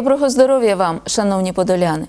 Доброго здоров'я вам, шановні подоляни!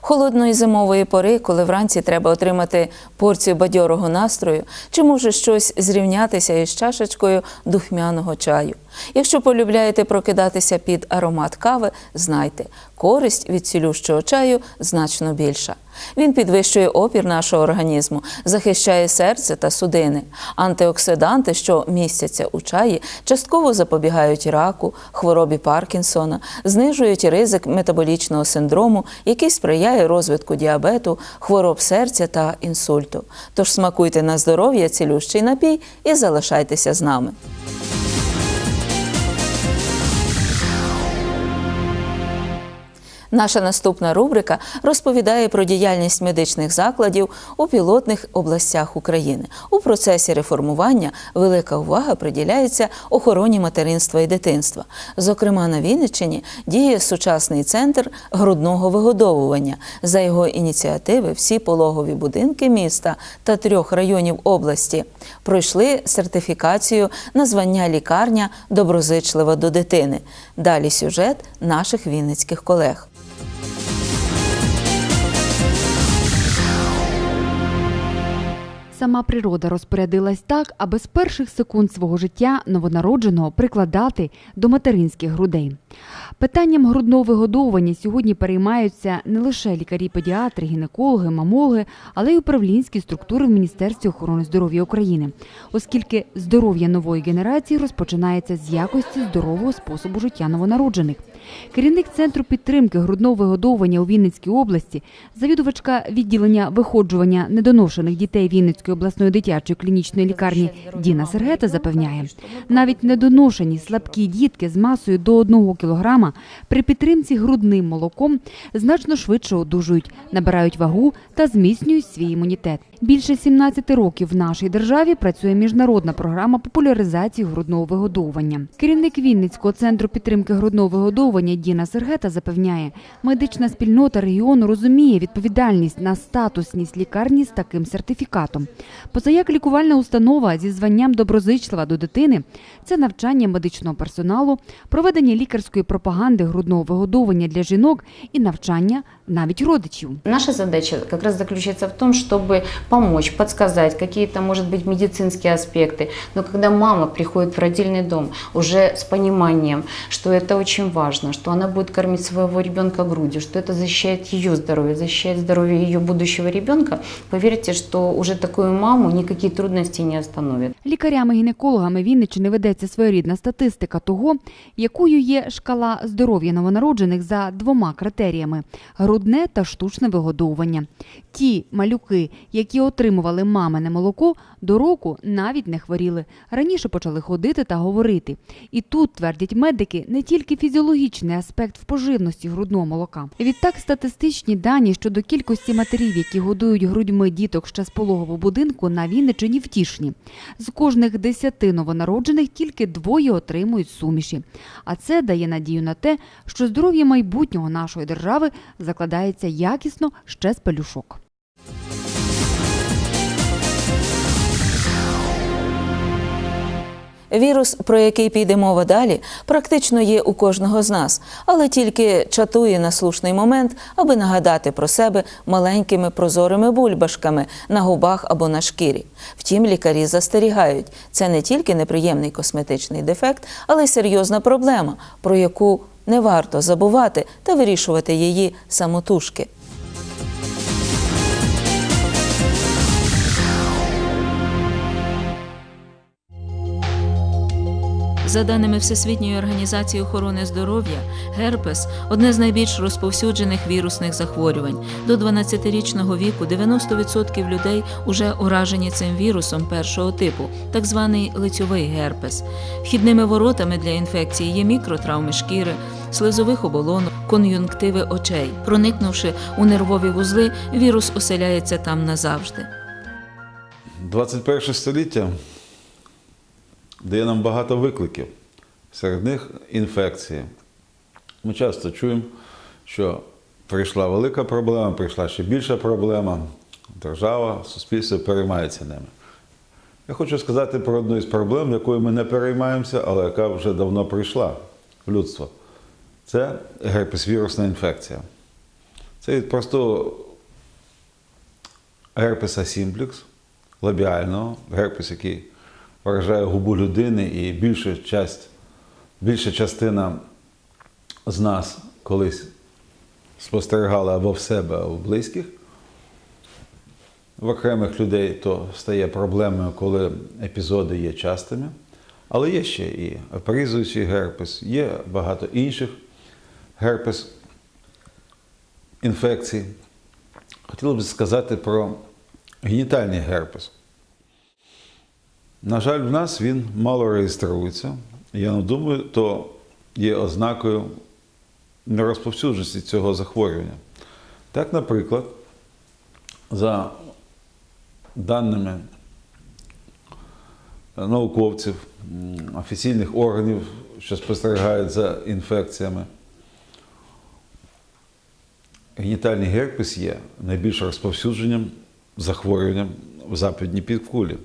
Холодної зимової пори, коли вранці треба отримати порцію бадьорого настрою, чи може щось зрівнятися із чашечкою духмяного чаю. Якщо полюбляєте прокидатися під аромат кави, знайте, користь від цілющого чаю значно більша. Він підвищує опір нашого організму, захищає серце та судини. Антиоксиданти, що містяться у чаї, частково запобігають раку, хворобі Паркінсона, знижують ризик метаболічного синдрому, який сприяє розвитку діабету, хвороб серця та інсульту. Тож смакуйте на здоров'я цілющий напій і залишайтеся з нами. Наша наступна рубрика розповідає про діяльність медичних закладів у пілотних областях України. У процесі реформування велика увага приділяється охороні материнства і дитинства. Зокрема, на Вінниччині діє сучасний центр грудного вигодовування. За його ініціативи всі пологові будинки міста та трьох районів області пройшли сертифікацію на звання лікарня доброзичлива до дитини. Далі сюжет наших вінницьких колег. Сама природа розпорядилась так, аби з перших секунд свого життя новонародженого прикладати до материнських грудей. Питанням грудного вигодовування сьогодні переймаються не лише лікарі-педіатри, гінекологи, мамологи, але й управлінські структури в Міністерстві охорони здоров'я України, оскільки здоров'я нової генерації розпочинається з якості здорового способу життя новонароджених. Керівник центру підтримки грудного вигодовування у Вінницькій області, завідувачка відділення виходжування недоношених дітей Вінницької обласної дитячої клінічної лікарні Діна Сергета запевняє, навіть недоношені слабкі дітки з масою до 1 кілограма при підтримці грудним молоком значно швидше одужують, набирають вагу та зміцнюють свій імунітет. Більше 17 років в нашій державі працює міжнародна програма популяризації грудного вигодовування. Керівник Вінницького центру підтримки грудного вигодовування Діна Сергета запевняє, медична спільнота регіону розуміє відповідальність на статусність лікарні з таким сертифікатом. Позаяк лікувальна установа зі званням доброзичлива до дитини це навчання медичного персоналу, проведення лікарської пропаганди грудного вигодовування для жінок і навчання навіть родичів. Наша задача как раз заключается в том, чтобы помочь, подсказать какие-то, может быть, медицинские аспекты. Но когда мама приходит в родильный дом уже с пониманием, что это очень важно, что она будет кормить своего ребенка грудью, что это защищает ее здоровье, защищает здоровье ее будущего ребенка, поверьте, что уже такую маму никакие трудности не остановят. Лікарями-гінекологами Вінниччини ведеться своєрідна статистика того, якою є шкала здоров'я новонароджених за двома критеріями – грудне та штучне вигодовування. Ті малюки, які отримували мамине молоко, до року навіть не хворіли. Раніше почали ходити та говорити. І тут, твердять медики, не тільки фізіологічний аспект в поживності грудного молока. Відтак статистичні дані щодо кількості матерів, які годують грудьми діток ще з пологового будинку, на Вінниччині втішні. З кожних десяти новонароджених тільки двоє отримують суміші. А це дає надію на те, що здоров'я майбутнього нашої держави закладається якісно ще з пелюшок. Вірус, про який піде мова далі, практично є у кожного з нас, але тільки чатує на слушний момент, аби нагадати про себе маленькими прозорими бульбашками на губах або на шкірі. Втім, лікарі застерігають, це не тільки неприємний косметичний дефект, але й серйозна проблема, про яку не варто забувати та вирішувати її самотужки. За даними Всесвітньої організації охорони здоров'я, герпес одне з найбільш розповсюджених вірусних захворювань. До 12-річного віку 90% людей уже уражені цим вірусом першого типу, так званий лицьовий герпес. Вхідними воротами для інфекції є мікротравми шкіри, слизових оболонок, кон'юнктиви очей. Проникнувши у нервові вузли, вірус оселяється там назавжди. 21 століття дає нам багато викликів. Серед них інфекції. Ми часто чуємо, що прийшла велика проблема, прийшла ще більша проблема. Держава, суспільство переймається ними. Я хочу сказати про одну із проблем, якою ми не переймаємося, але яка вже давно прийшла в людство. це герпес-вірусна інфекція. Це від простого герпеса сімплікс, лабіального, герпес, який вражає губу людини, і більша, часть, більша частина з нас колись спостерігала або в себе, або в близьких. В окремих людей то стає проблемою, коли епізоди є частими. Але є ще і апарізуючий герпес, є багато інших герпес інфекцій. Хотілося б сказати про генітальний герпес. На жаль, в нас він мало реєструється. Я не думаю, то є ознакою нерозповсюдженості цього захворювання. Так, наприклад, за даними науковців, офіційних органів, що спостерігають за інфекціями, генітальний герпес є найбільш розповсюдженим захворюванням в западній півкулі.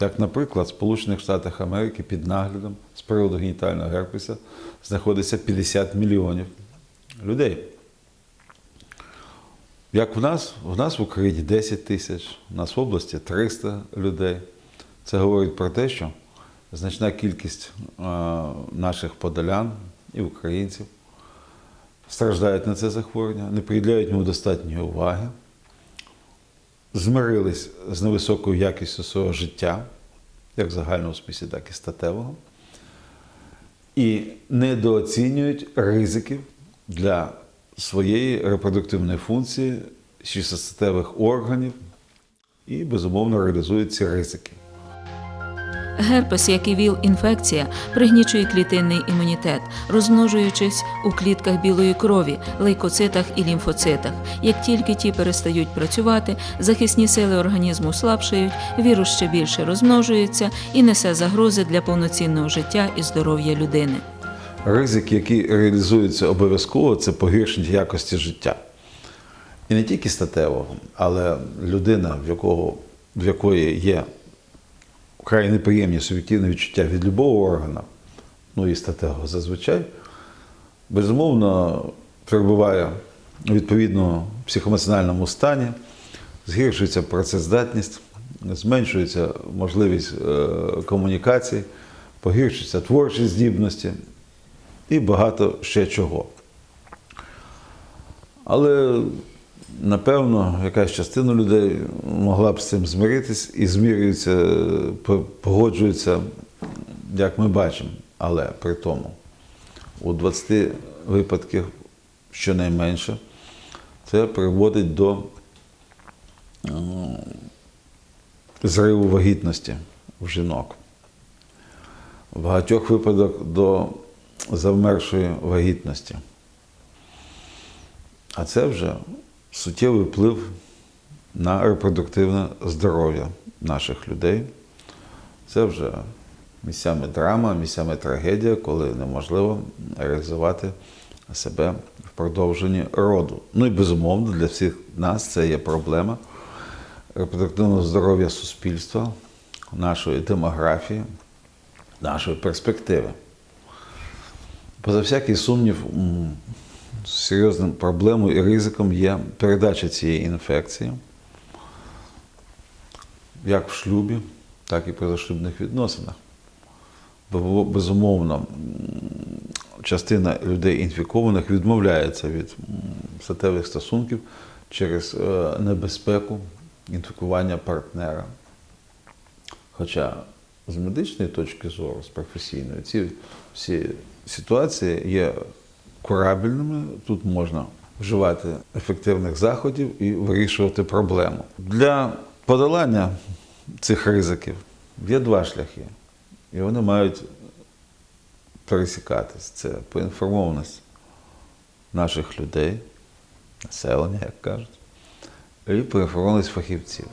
Так, наприклад, в Сполучених Штатах Америки під наглядом з приводу генітального герпеса знаходиться 50 мільйонів людей. Як в нас, в нас в Україні 10 тисяч, у нас в області 300 людей. Це говорить про те, що значна кількість е, наших подолян і українців страждають на це захворювання, не приділяють йому достатньої уваги, змирились з невисокою якістю свого життя, як в загальному смісі, так і статевого, і недооцінюють ризиків для своєї репродуктивної функції, чистостатевих органів і, безумовно, реалізують ці ризики. Герпес, як і ВІЛ-інфекція, пригнічує клітинний імунітет, розмножуючись у клітках білої крові, лейкоцитах і лімфоцитах. Як тільки ті перестають працювати, захисні сили організму слабшають, вірус ще більше розмножується і несе загрози для повноцінного життя і здоров'я людини. Ризик, який реалізується обов'язково, це погіршення якості життя. І не тільки статевого, але людина, в, якого, в якої є вкрай неприємні суб'єктивні відчуття від любого органу, ну і статевого зазвичай, безумовно перебуває у відповідному психоемоціональному стані, згіршується працездатність, зменшується можливість е, комунікації, погіршуються творчі здібності і багато ще чого. Але, напевно, якась частина людей могла б з цим змиритись і змірюються, по- погоджуються, як ми бачимо. Але при тому, у 20 випадків щонайменше, це приводить до е, зриву вагітності в жінок. В багатьох випадок до завмершої вагітності. А це вже суттєвий вплив на репродуктивне здоров'я наших людей. Це вже місцями драма, місцями трагедія, коли неможливо реалізувати себе в продовженні роду. Ну і безумовно, для всіх нас це є проблема репродуктивного здоров'я суспільства, нашої демографії, нашої перспективи. Поза всякий сумнів, серйозним проблемою і ризиком є передача цієї інфекції як в шлюбі, так і в позашлюбних відносинах. Бо, безумовно, частина людей інфікованих відмовляється від статевих стосунків через е, небезпеку інфікування партнера. Хоча з медичної точки зору, з професійної, ці всі ситуації є курабельними. Тут можна вживати ефективних заходів і вирішувати проблему. Для подолання цих ризиків є два шляхи, і вони мають пересікатись. Це поінформованість наших людей, населення, як кажуть, і поінформованість фахівців.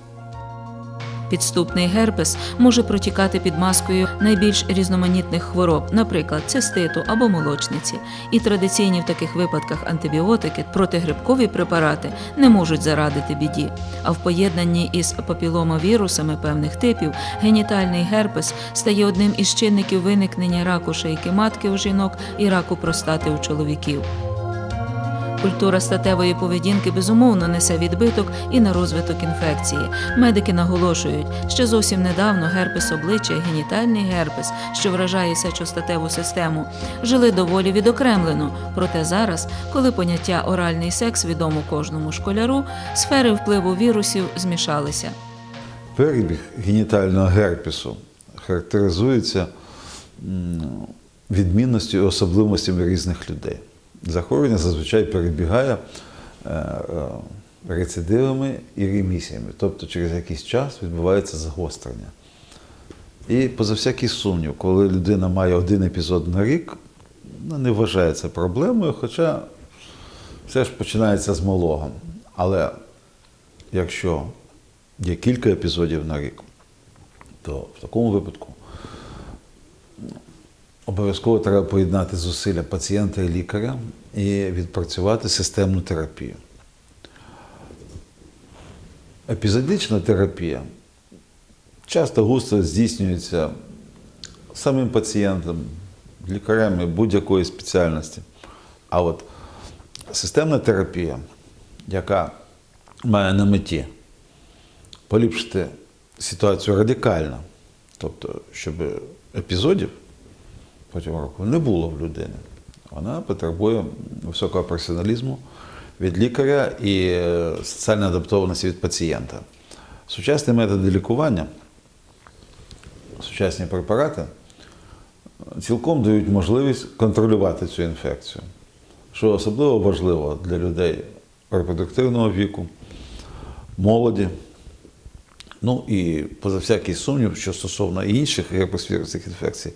Підступний герпес може протікати під маскою найбільш різноманітних хвороб, наприклад, циститу або молочниці. І традиційні в таких випадках антибіотики, протигрибкові препарати не можуть зарадити біді. А в поєднанні із папіломавірусами певних типів генітальний герпес стає одним із чинників виникнення раку шийки матки у жінок і раку простати у чоловіків. Культура статевої поведінки безумовно несе відбиток і на розвиток інфекції. Медики наголошують, що зовсім недавно герпес обличчя генітальний герпес, що вражає сечостатеву систему, жили доволі відокремлено. Проте зараз, коли поняття оральний секс відомо кожному школяру, сфери впливу вірусів змішалися. Перебіг генітального герпесу характеризується відмінністю і особливостями різних людей. Захворювання зазвичай перебігає е, е, рецидивами і ремісіями, тобто через якийсь час відбувається загострення. І поза всякий сумнів, коли людина має один епізод на рік, ну, не вважається проблемою, хоча все ж починається з малого. Але якщо є кілька епізодів на рік, то в такому випадку обов'язково треба поєднати зусилля пацієнта і лікаря і відпрацювати системну терапію. Епізодична терапія часто густо здійснюється самим пацієнтом, лікарями будь-якої спеціальності. А от системна терапія, яка має на меті поліпшити ситуацію радикально, тобто, щоб епізодів протягом року не було в людини. Вона потребує високого професіоналізму від лікаря і е, соціальної адаптованості від пацієнта. Сучасні методи лікування, сучасні препарати е, цілком дають можливість контролювати цю інфекцію, що особливо важливо для людей репродуктивного віку, молоді. Ну і поза всякий сумнів, що стосовно інших герпесвірусних інфекцій,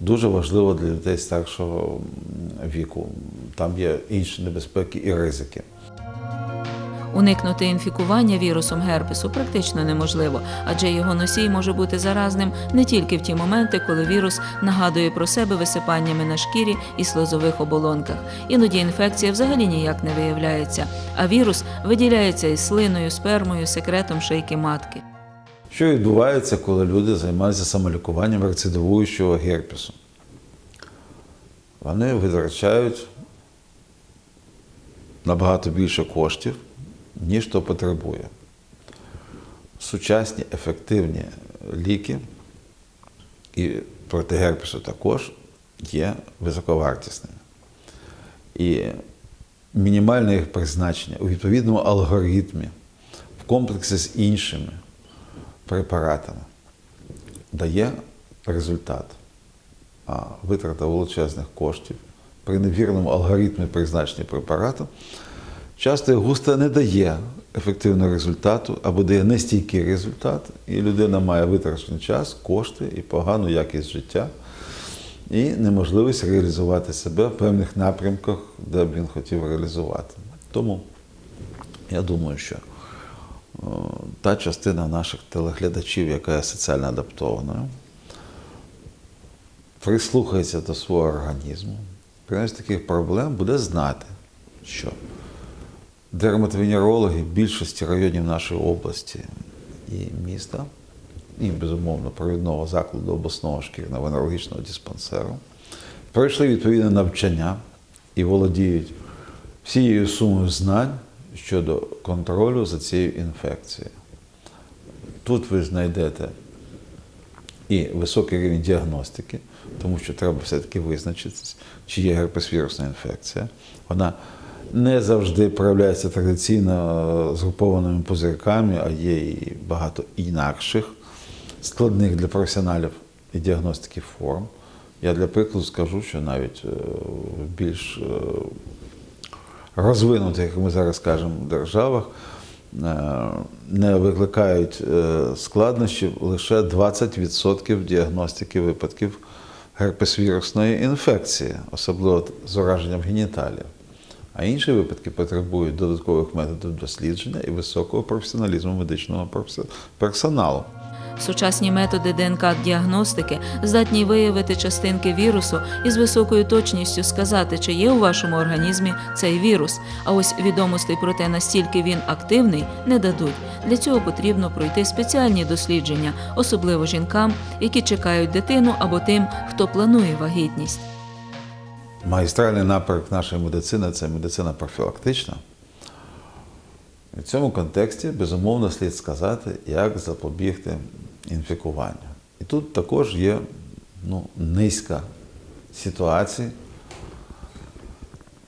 дуже важливо для людей старшого віку. Там є інші небезпеки і ризики. Уникнути інфікування вірусом герпесу практично неможливо, адже його носій може бути заразним не тільки в ті моменти, коли вірус нагадує про себе висипаннями на шкірі і слизових оболонках. Іноді інфекція взагалі ніяк не виявляється, а вірус виділяється із слиною, спермою, секретом шийки матки. Що відбувається, коли люди займаються самолікуванням рецидивуючого герпесу? Вони витрачають набагато більше коштів, ніж то потребує. Сучасні ефективні ліки і проти герпесу також є високовартісними. І мінімальне їх призначення у відповідному алгоритмі в комплексі з іншими препаратами дає результат. А витрата величезних коштів при невірному алгоритмі призначення препарату часто густо не дає ефективного результату або дає нестійкий результат, і людина має витрачений час, кошти і погану якість життя, і неможливість реалізувати себе в певних напрямках, де б він хотів реалізувати. Тому я думаю, що та частина наших телеглядачів, яка є соціально адаптованою, прислухається до свого організму, при таких проблем буде знати, що дерматовенерологи більшості районів нашої області і міста, і, безумовно, провідного закладу обласного шкірного венерологічного диспансеру, пройшли відповідне навчання і володіють всією сумою знань щодо контролю за цією інфекцією. Тут ви знайдете і високий рівень діагностики, тому що треба все-таки визначитися, чи є герпесвірусна інфекція. Вона не завжди проявляється традиційно згрупованими пузирками, а є і багато інакших складних для професіоналів і діагностики форм. Я для прикладу скажу, що навіть е, в більш е, розвинутих, як ми зараз кажемо, державах е, не викликають е, складнощів лише 20% діагностики випадків герпесвірусної інфекції, особливо з ураженням геніталів. А інші випадки потребують додаткових методів дослідження і високого професіоналізму медичного персоналу. Сучасні методи ДНК-діагностики здатні виявити частинки вірусу і з високою точністю сказати, чи є у вашому організмі цей вірус. А ось відомостей про те, настільки він активний, не дадуть. Для цього потрібно пройти спеціальні дослідження, особливо жінкам, які чекають дитину або тим, хто планує вагітність. Магістральний напрямок нашої медицини це медицина профілактична. І в цьому контексті, безумовно, слід сказати, як запобігти інфікуванню. І тут також є ну, низка ситуацій,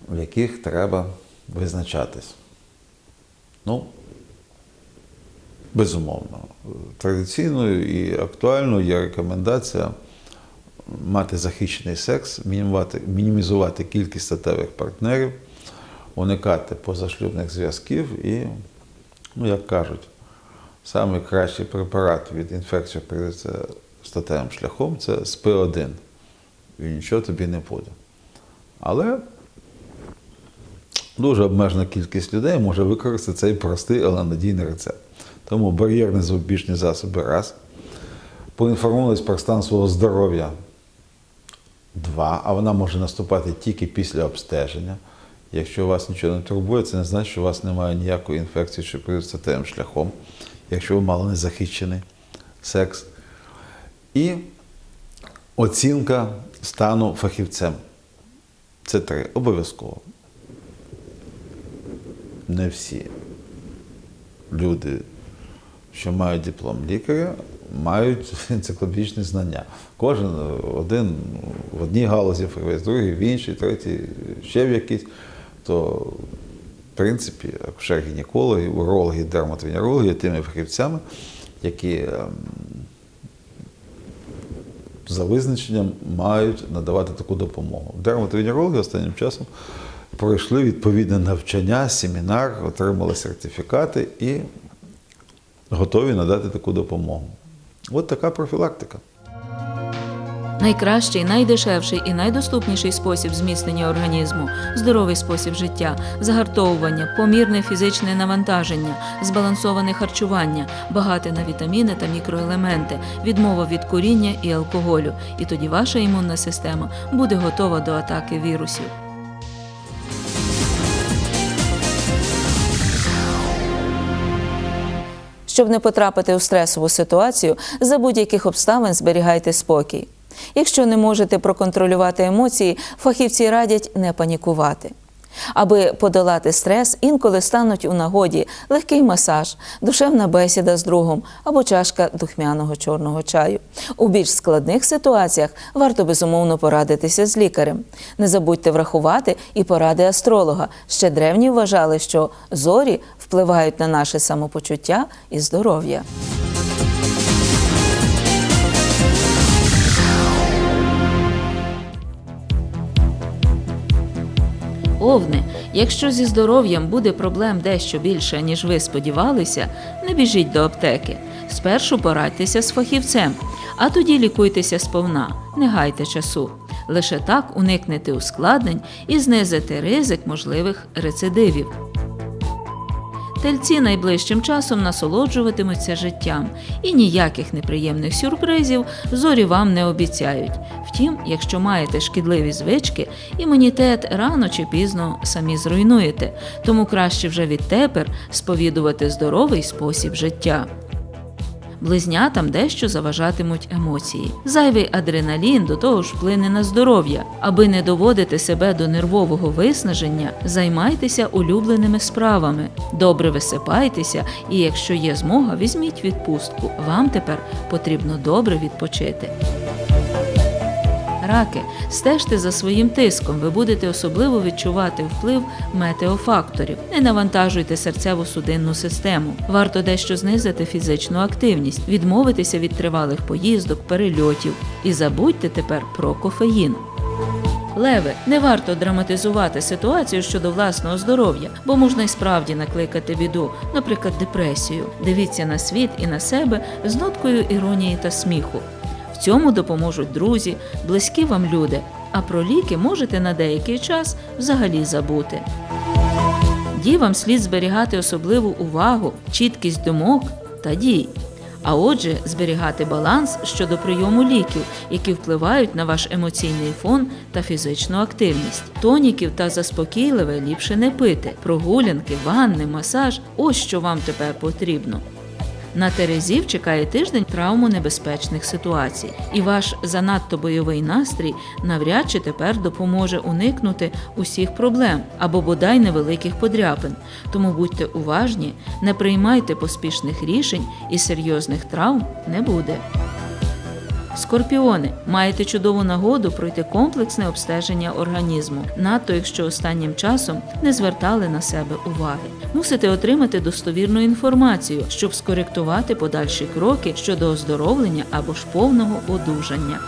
в яких треба визначатись. Ну, безумовно. Традиційною і актуальною є рекомендація мати захищений секс, мінімізувати кількість статевих партнерів, уникати позашлюбних зв'язків і, ну, як кажуть, найкращий препарат від інфекції передається статевим шляхом це СП1. І нічого тобі не буде. Але дуже обмежена кількість людей може використати цей простий, але надійний рецепт. Тому бар'єрні запобіжні засоби раз. Поінформувались про стан свого здоров'я два, а вона може наступати тільки після обстеження. Якщо вас нічого не турбує, це не значить, що у вас немає ніякої інфекції, що прийде статевим шляхом, якщо ви мали незахищений секс. І оцінка стану фахівцем. Це три. Обов'язково. Не всі люди, що мають диплом лікаря, мають енциклопедичні знання. Кожен один в одній галузі фахівець, другий в іншій, третій ще в якійсь. То, в принципі, акушер-гінекологи, урологи, дерматовенерологи є тими фахівцями, які ем, за визначенням мають надавати таку допомогу. Дерматовенерологи останнім часом пройшли відповідне навчання, семінар, отримали сертифікати і готові надати таку допомогу. От така профілактика. Найкращий, найдешевший і найдоступніший спосіб зміцнення організму здоровий спосіб життя, загартовування, помірне фізичне навантаження, збалансоване харчування, багате на вітаміни та мікроелементи, відмова від куріння і алкоголю. І тоді ваша імунна система буде готова до атаки вірусів. Щоб не потрапити у стресову ситуацію, за будь-яких обставин зберігайте спокій. Якщо не можете проконтролювати емоції, фахівці радять не панікувати. Аби подолати стрес, інколи стануть у нагоді легкий масаж, душевна бесіда з другом або чашка духмяного чорного чаю. У більш складних ситуаціях варто безумовно порадитися з лікарем. Не забудьте врахувати і поради астролога. Ще древні вважали, що зорі впливають на наше самопочуття і здоров'я. Овни, якщо зі здоров'ям буде проблем дещо більше, ніж ви сподівалися, не біжіть до аптеки. Спершу порадьтеся з фахівцем, а тоді лікуйтеся сповна, не гайте часу. Лише так уникнете ускладнень і знизите ризик можливих рецидивів. Тельці найближчим часом насолоджуватимуться життям, і ніяких неприємних сюрпризів зорі вам не обіцяють. Втім, якщо маєте шкідливі звички, імунітет рано чи пізно самі зруйнуєте, тому краще вже відтепер сповідувати здоровий спосіб життя. Близнятам дещо заважатимуть емоції. Зайвий адреналін до того ж вплине на здоров'я. Аби не доводити себе до нервового виснаження, займайтеся улюбленими справами. Добре висипайтеся, і якщо є змога, візьміть відпустку. Вам тепер потрібно добре відпочити. Раки, стежте за своїм тиском, ви будете особливо відчувати вплив метеофакторів. Не навантажуйте серцево-судинну систему. Варто дещо знизити фізичну активність, відмовитися від тривалих поїздок, перельотів. І забудьте тепер про кофеїн. Леви, не варто драматизувати ситуацію щодо власного здоров'я, бо можна й справді накликати біду, наприклад, депресію. Дивіться на світ і на себе з ноткою іронії та сміху. Цьому допоможуть друзі, близькі вам люди. А про ліки можете на деякий час взагалі забути. Дівам слід зберігати особливу увагу, чіткість думок та дій. А отже, зберігати баланс щодо прийому ліків, які впливають на ваш емоційний фон та фізичну активність. Тоніків та заспокійливе ліпше не пити. Прогулянки, ванни, масаж ось що вам тепер потрібно. На Терезів чекає тиждень травмонебезпечних ситуацій, і ваш занадто бойовий настрій навряд чи тепер допоможе уникнути усіх проблем або бодай невеликих подряпин. Тому будьте уважні, не приймайте поспішних рішень і серйозних травм не буде. Скорпіони маєте чудову нагоду пройти комплексне обстеження організму, надто якщо останнім часом не звертали на себе уваги. Мусите отримати достовірну інформацію, щоб скоректувати подальші кроки щодо оздоровлення або ж повного одужання.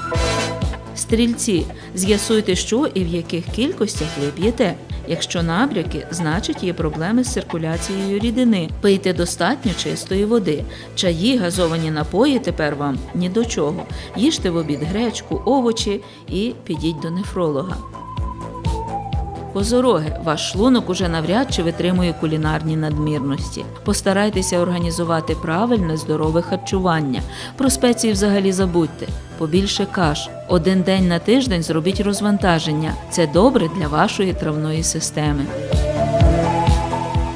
Стрільці, з'ясуйте, що і в яких кількостях ви п'єте. Якщо набряки, значить є проблеми з циркуляцією рідини. Пийте достатньо чистої води. Чаї, газовані напої тепер вам ні до чого. Їжте в обід гречку, овочі і підіть до нефролога. Козороги, ваш шлунок уже навряд чи витримує кулінарні надмірності. Постарайтеся організувати правильне здорове харчування. Про спеції взагалі забудьте. Побільше каш. Один день на тиждень зробіть розвантаження. Це добре для вашої травної системи.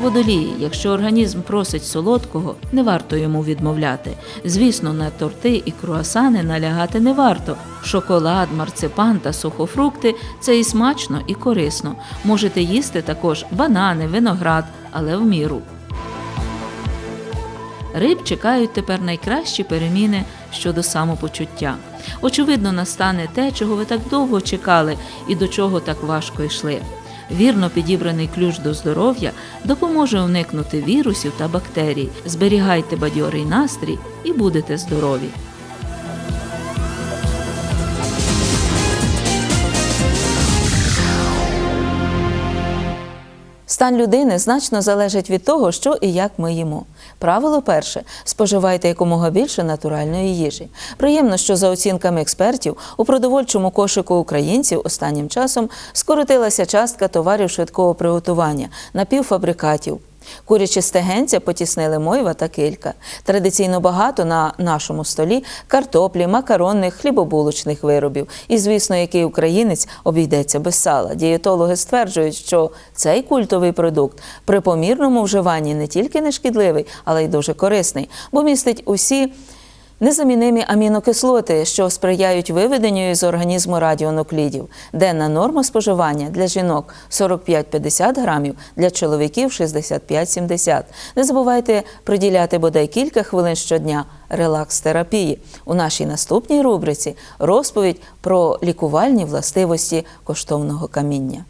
Водолії, якщо організм просить солодкого, не варто йому відмовляти. Звісно, на торти і круасани налягати не варто. Шоколад, марципан та сухофрукти це і смачно, і корисно. Можете їсти також банани, виноград, але в міру. Риб чекають тепер найкращі переміни щодо самопочуття. Очевидно, настане те, чого ви так довго чекали і до чого так важко йшли. Вірно підібраний ключ до здоров'я допоможе уникнути вірусів та бактерій. Зберігайте бадьорий настрій і будете здорові. Стан людини значно залежить від того, що і як ми їмо. Правило перше: споживайте якомога більше натуральної їжі. Приємно, що за оцінками експертів у продовольчому кошику українців останнім часом скоротилася частка товарів швидкого приготування, напівфабрикатів. Курячі стегенця потіснили мойва та килька. Традиційно багато на нашому столі картоплі, макаронних, хлібобулочних виробів. І, звісно, який українець обійдеться без сала. Дієтологи стверджують, що цей культовий продукт при помірному вживанні не тільки не шкідливий, але й дуже корисний, бо містить усі Незамінимі амінокислоти, що сприяють виведенню із організму радіонуклідів. Денна норма споживання для жінок 45-50 грамів, для чоловіків 65-70. Не забувайте приділяти бодай кілька хвилин щодня релакс-терапії. У нашій наступній рубриці розповідь про лікувальні властивості коштовного каміння.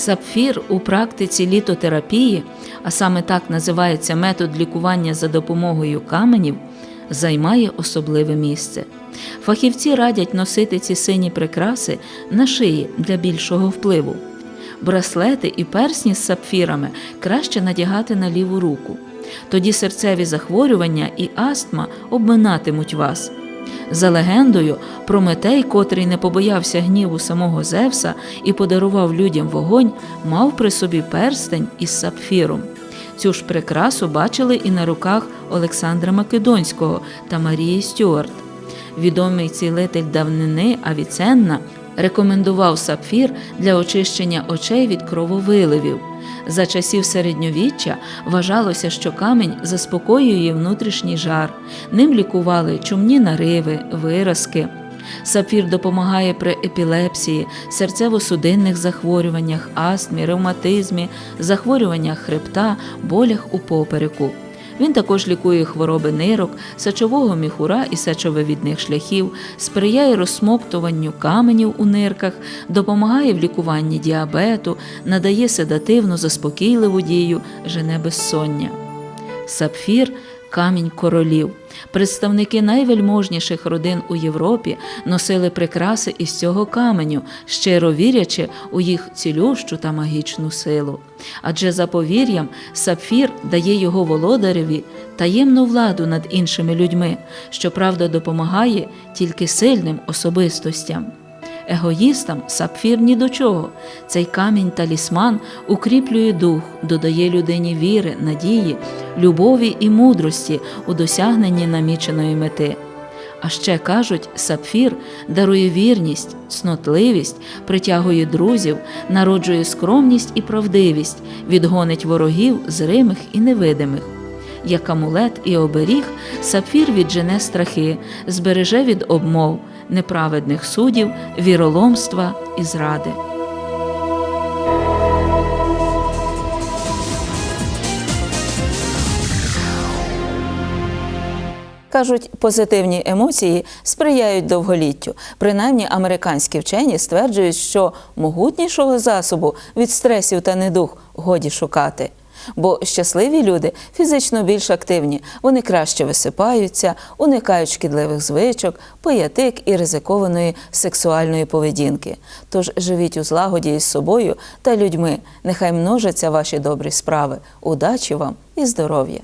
Сапфір у практиці літотерапії, а саме так називається метод лікування за допомогою каменів, займає особливе місце. Фахівці радять носити ці сині прикраси на шиї для більшого впливу. Браслети і персні з сапфірами краще надягати на ліву руку. Тоді серцеві захворювання і астма обминатимуть вас. За легендою, Прометей, котрий не побоявся гніву самого Зевса і подарував людям вогонь, мав при собі перстень із сапфіром. Цю ж прикрасу бачили і на руках Олександра Македонського та Марії Стюарт. Відомий цілитель давнини Авіценна рекомендував сапфір для очищення очей від крововиливів. За часів середньовіччя вважалося, що камінь заспокоює внутрішній жар. Ним лікували чумні нариви, виразки. Сапфір допомагає при епілепсії, серцево-судинних захворюваннях, астмі, ревматизмі, захворюваннях хребта, болях у попереку. Він також лікує хвороби нирок, сечового міхура і сечовивідних шляхів, сприяє розсмоктуванню каменів у нирках, допомагає в лікуванні діабету, надає седативну заспокійливу дію, жене безсоння. Сапфір камінь королів. Представники найвельможніших родин у Європі носили прикраси із цього каменю, щиро вірячи у їх цілющу та магічну силу. Адже за повір'ям сапфір дає його володареві таємну владу над іншими людьми, що правда допомагає тільки сильним особистостям. Егоїстам сапфір ні до чого. Цей камінь талісман укріплює дух, додає людині віри, надії, любові і мудрості у досягненні наміченої мети. А ще кажуть, сапфір дарує вірність, цнотливість, притягує друзів, народжує скромність і правдивість, відгонить ворогів зримих і невидимих. Як амулет і оберіг, сапфір віджене страхи, збереже від обмов, неправедних судів, віроломства і зради. Кажуть, позитивні емоції сприяють довголіттю. Принаймні, американські вчені стверджують, що могутнішого засобу від стресів та недуг годі шукати. Бо щасливі люди фізично більш активні, вони краще висипаються, уникають шкідливих звичок, пиятик і ризикованої сексуальної поведінки. Тож живіть у злагоді із собою та людьми. Нехай множаться ваші добрі справи. Удачі вам і здоров'я!